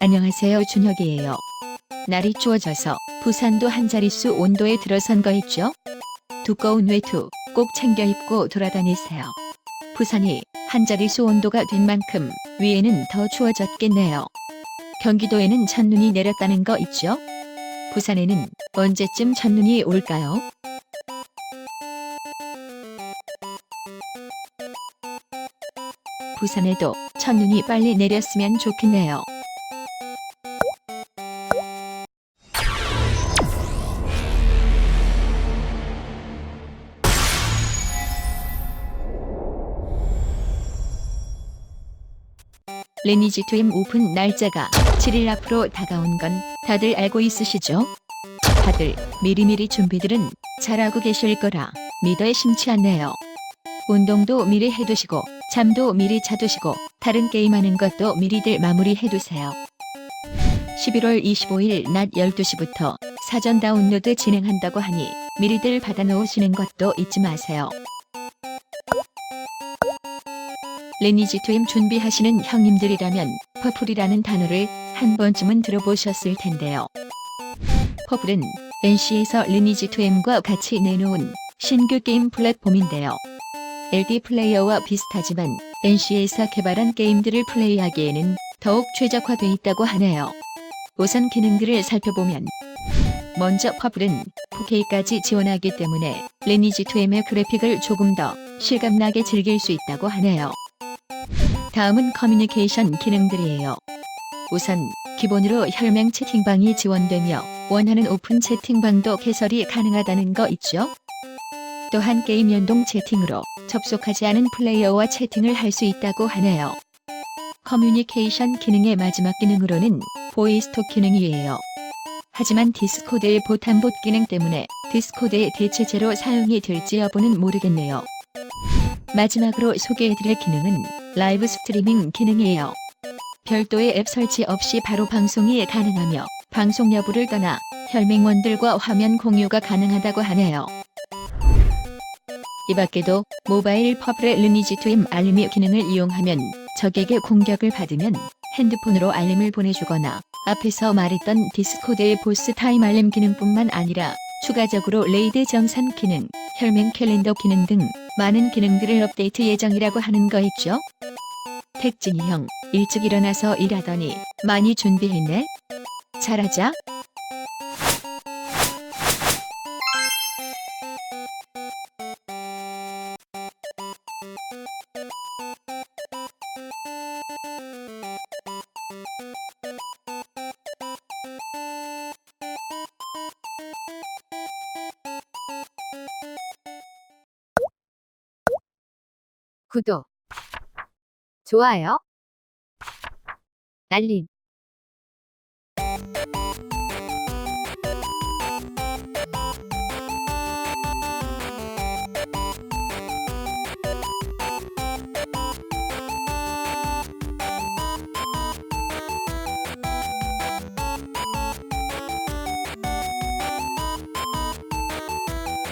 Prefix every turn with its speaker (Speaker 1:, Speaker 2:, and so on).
Speaker 1: 안녕하세요 준혁이에요. 날이 추워져서 부산도 한 자릿수 온도에 들어선 거 있죠? 두꺼운 외투 꼭 챙겨 입고 돌아다니세요. 부산이 한 자릿수 온도가 된 만큼 위에는 더 추워졌겠네요. 경기도에는 첫눈이 내렸다는 거 있죠? 부산에는 언제쯤 첫눈이 올까요? 부산에도 첫눈이 빨리 내렸으면 좋겠네요. 레니지 2M 오픈 날짜가 7일 앞으로 다가온 건 다들 알고 있으시죠? 다들 미리미리 준비들은 잘하고 계실 거라 믿어에 심치 않네요. 운동도 미리 해두시고 잠도 미리 자두시고 다른 게임하는 것도 미리들 마무리해두세요. 11월 25일 낮 12시부터 사전 다운로드 진행한다고 하니 미리들 받아놓으시는 것도 잊지 마세요. 레니지2M 준비하시는 형님들이라면 퍼플이라는 단어를 한 번쯤은 들어보셨을 텐데요. 퍼플은 NC에서 리니지2M과 같이 내놓은 신규 게임 플랫폼인데요. LD 플레이어와 비슷하지만 NC에서 개발한 게임들을 플레이하기에는 더욱 최적화돼 있다고 하네요. 우선 기능들을 살펴보면 먼저 퍼플은 4K까지 지원하기 때문에 리니지2M의 그래픽을 조금 더 실감나게 즐길 수 있다고 하네요. 다음은 커뮤니케이션 기능들이에요. 우선 기본으로 혈맹 채팅방이 지원되며 원하는 오픈 채팅방도 개설이 가능하다는 거 있죠? 또한 게임 연동 채팅으로 접속하지 않은 플레이어와 채팅을 할 수 있다고 하네요. 커뮤니케이션 기능의 마지막 기능으로는 보이스톡 기능이에요. 하지만 디스코드의 보탄봇 기능 때문에 디스코드의 대체제로 사용이 될지 여부는 모르겠네요. 마지막으로 소개해드릴 기능은 라이브 스트리밍 기능이에요. 별도의 앱 설치 없이 바로 방송이 가능하며 방송 여부를 떠나 혈맹원들과 화면 공유가 가능하다고 하네요. 이 밖에도 모바일 퍼블의 리니지2M 알림이 기능을 이용하면 적에게 공격을 받으면 핸드폰으로 알림을 보내주거나 앞에서 말했던 디스코드의 보스 타임 알림 기능뿐만 아니라 추가적으로 레이드 정산 기능, 혈맹 캘린더 기능 등 많은 기능들을 업데이트 예정이라고 하는 거 있죠? 택진이 형, 일찍 일어나서 일하더니 많이 준비했네? 잘하자.
Speaker 2: 구독, 좋아요, 알림.